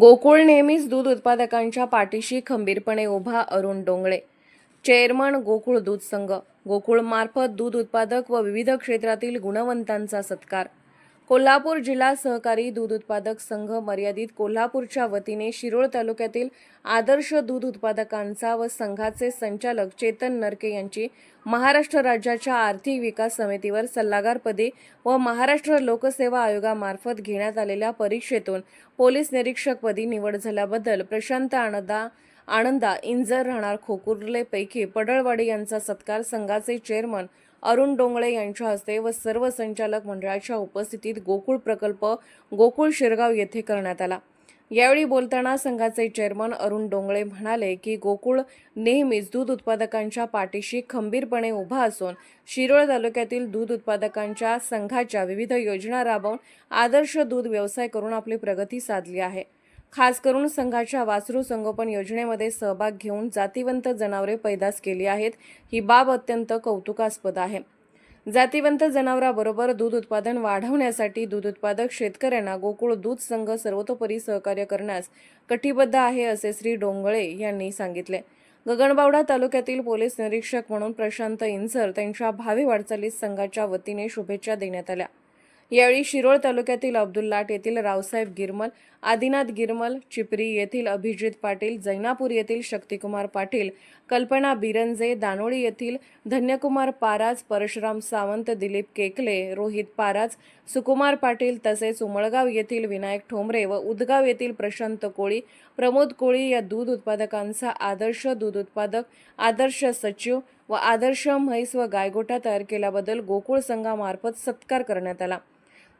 गोकुळ नेहमीच दूध उत्पादकांच्या पाठीशी खंबीरपणे उभा अरुण डोंगळे. चेअरमन गोकुळ दूध संघ. गोकुळमार्फत दूध उत्पादक व विविध क्षेत्रातील गुणवंतांचा सत्कार. कोल्हापूर जिल्हा सहकारी दूध उत्पादक संघ मर्यादित कोल्हापूरच्या वतीने शिरोळ तालुक्यातील आदर्श दूध उत्पादकांचा व संघाचे संचालक चेतन नरके यांची महाराष्ट्र राज्याच्या आर्थिक विकास समितीवर सल्लागारपदी व महाराष्ट्र लोकसेवा आयोगामार्फत घेण्यात आलेल्या परीक्षेतून पोलीस निरीक्षकपदी निवड झाल्याबद्दल प्रशांत आनंदा आनंदा इंजर राहणार खोकुर्लेपैकी पडळवाडी यांचा सत्कार संघाचे चेअरमन अरुण डोंगळे यांच्या हस्ते व सर्व संचालक मंडळाच्या उपस्थितीत गोकुळ प्रकल्प गोकुळ शिरगाव येथे करण्यात आला. यावेळी बोलताना संघाचे चेअरमन अरुण डोंगळे म्हणाले की गोकुळ नेहमीच दूध उत्पादकांच्या पाठीशी खंबीरपणे उभा असून शिरोळ तालुक्यातील दूध उत्पादकांच्या संघाच्या विविध योजना राबवून आदर्श दूध व्यवसाय करून आपली प्रगती साधली आहे. खास करून संघाच्या वासरू संगोपन योजनेमध्ये सहभाग घेऊन जातीवंत जनावरे पैदास केली आहेत. ही बाब अत्यंत कौतुकास्पद आहे. जातीवंत जनावराबरोबर दूध उत्पादन वाढवण्यासाठी दूध उत्पादक शेतकऱ्यांना गोकुळ दूध संघ सर्वतोपरी सहकार्य करण्यास कटिबद्ध आहे असे श्री डोंगळे यांनी सांगितले. गगनबावडा तालुक्यातील पोलीस निरीक्षक म्हणून प्रशांत इंसर त्यांच्या भावी वाटचालीस संघाच्या वतीने शुभेच्छा देण्यात आल्या. यावेळी शिरोळ तालुक्यातील अब्दुल्लाट येथील रावसाहेब गिरमल आदिनाथ गिरमल चिपरी येथील अभिजित पाटील जैनापूर येथील शक्तिकुमार पाटील कल्पना बिरंजे दानोळी येथील धन्यकुमार पाराज परशुराम सावंत दिलीप केकले रोहित पाराज सुकुमार पाटील तसेच उमळगाव येथील विनायक ठोंबरे व उदगाव येथील प्रशांत कोळी प्रमोद कोळी या दूध उत्पादकांचा आदर्श दूध उत्पादक आदर्श सचिव व आदर्श म्हैस व गायगोठा तयार केल्याबद्दल गोकुळ संघामार्फत सत्कार करण्यात आला.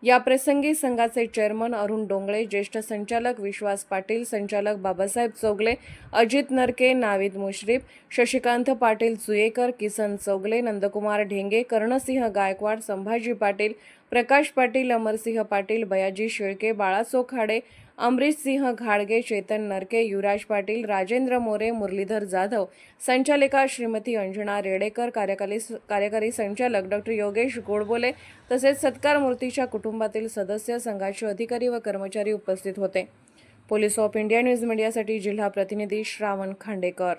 या प्रसंगी संघाचे चेअरमन अरुण डोंगळे ज्येष्ठ संचालक विश्वास पाटील संचालक बाबासाहेब चौगले अजित नरके नाविद मुश्रीफ शशिकांत पाटील चुयेकर किसन चौगले नंदकुमार ढेंगे कर्णसिंह गायकवाड संभाजी पाटील प्रकाश पाटील अमरसिंह पाटील बयाजी शेळके बाळासो खाडे अमरीशसिंह घाडगे चेतन नरके युवराज पाटील राजेंद्र मोरे मुरलीधर जाधव संचालिका श्रीमती अंजना रेडेकर कार्यकारी कार्यकारी संचालक डॉक्टर योगेश गोडबोले तसेच सत्कार मूर्तीच्या कुटुंबातील सदस्य संघाचे अधिकारी व कर्मचारी उपस्थित होते. पोलीस ऑफ इंडिया न्यूज मीडियासाठी जिल्हा प्रतिनिधी श्रावण खांडेकर.